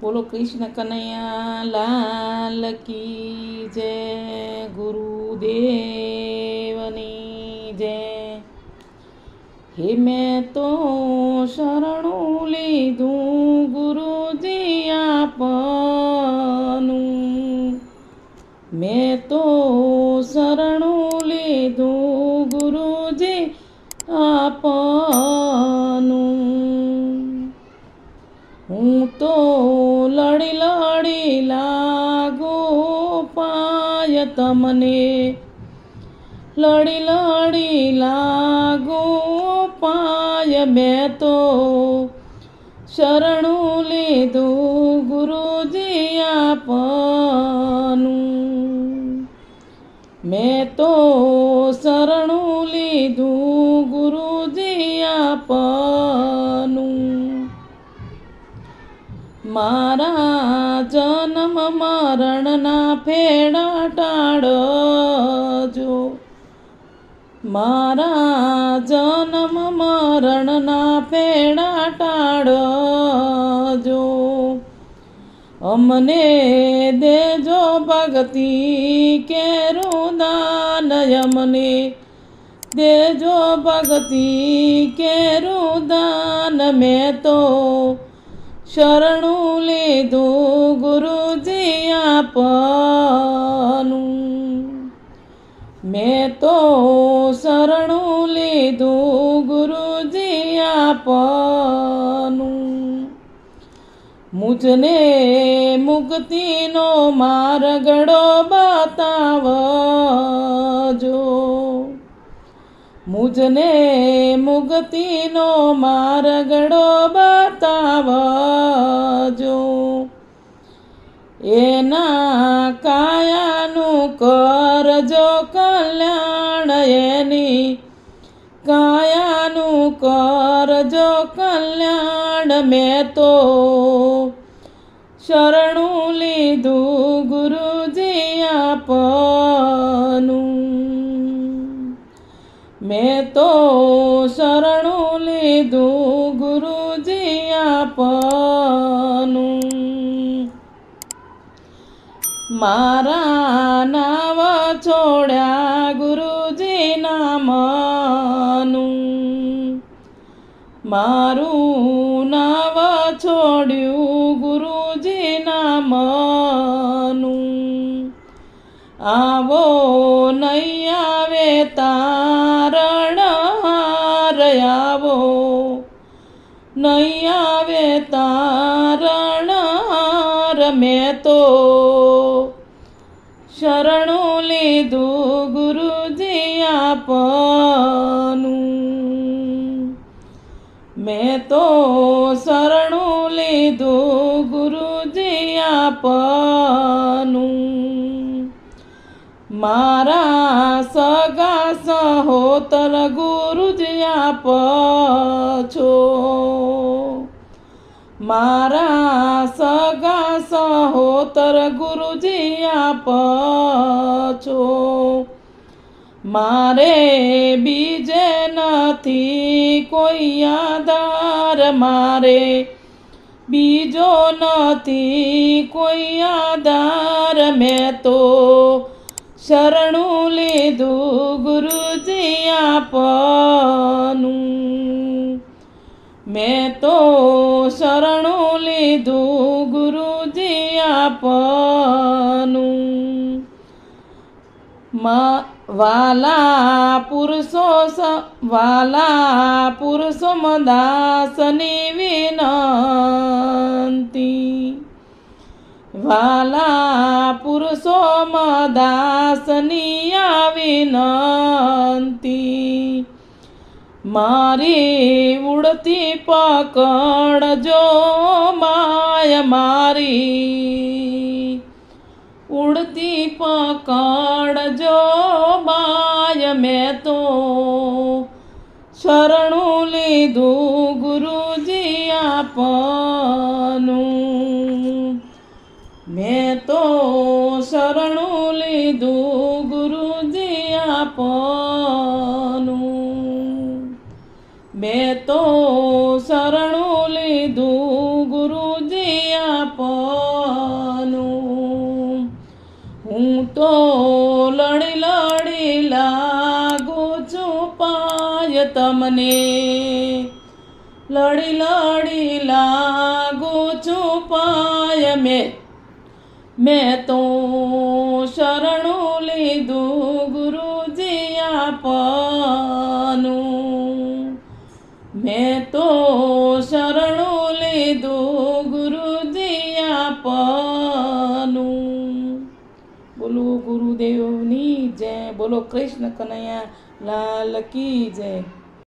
બોલો કૃષ્ણ કનૈયા, લાલ કી જય, ગુરુદેવની જય. હે મેં તો શરણું લીધું ગુરુજી આપનું. મેં તો લડી લાગો પાય તમને. લડી લડી લાગો પાય મેં તો શરણું લીધું ગુરુજી આપનું. મેં તો મરણના ફેડા જો. મારા જન્મ મરણના ફેડા જો. અમને દેજો ભક્તિ કેરું દાન અમને. દેજો ભક્તિ કેરું દાન મેં તો શરણું લીધું ગુરુજી આપનું. મેં તો શરણું લીધું ગુરુજી આપનું. મુજને મુક્તિનો માર્ગડો બતાવજો. મુજને મુક્તિનો માર્ગડો બતાવજો એના કાયાનું કરજો કલ્યાણ, એની કાયાનું કરજો કલ્યાણ. મેં તો શરણું લીધું ગુરુજી આપનું. મેં તો શરણું લીધું આપનું. મારા નવ છોડ્યા ગુરુજી નામનું. મારું નવ છોડ્યું ગુરુજી નામનું. આવો નહીં આવે તારણ આવો. નહીં હાર મેં તો શરણું લીધું ગુરુજી આપનું. મેં તો શરણું લીધું ગુરુજી આપનું. મારા સગા સહોતર ગુરુજી આપ છો. મારા સગા સહોતર ગુરુજી આપ છો. મારે બીજે નથી કોઈ આધાર. મારે બીજો નથી કોઈ આધાર. મેં તો શરણું લીધું ગુરુજી આપનું. મેં તો લીધું ગુરુજી આપનું. વાલા પુરુષો વાલા પુરુષો મદાસની વિનંતી. વાલા પુરુષો મદાસની વિનંતી. મારી ઉડતી પકડજો માય મારી. ઉડતી પકડજો માય મેં તો શરણું લીધું ગુરુજી આપનું. મેં તો શરણું લીધું લીધું ગુરુજી આપનું. હું તો લડી લડી લાગુ છું પાય તમને. લડી લડી લાગુ છું પાય મેં. મેં તો આપનું બોલો ગુરુદેવની જય બોલો કૃષ્ણ કનૈયા લાલ કી જય.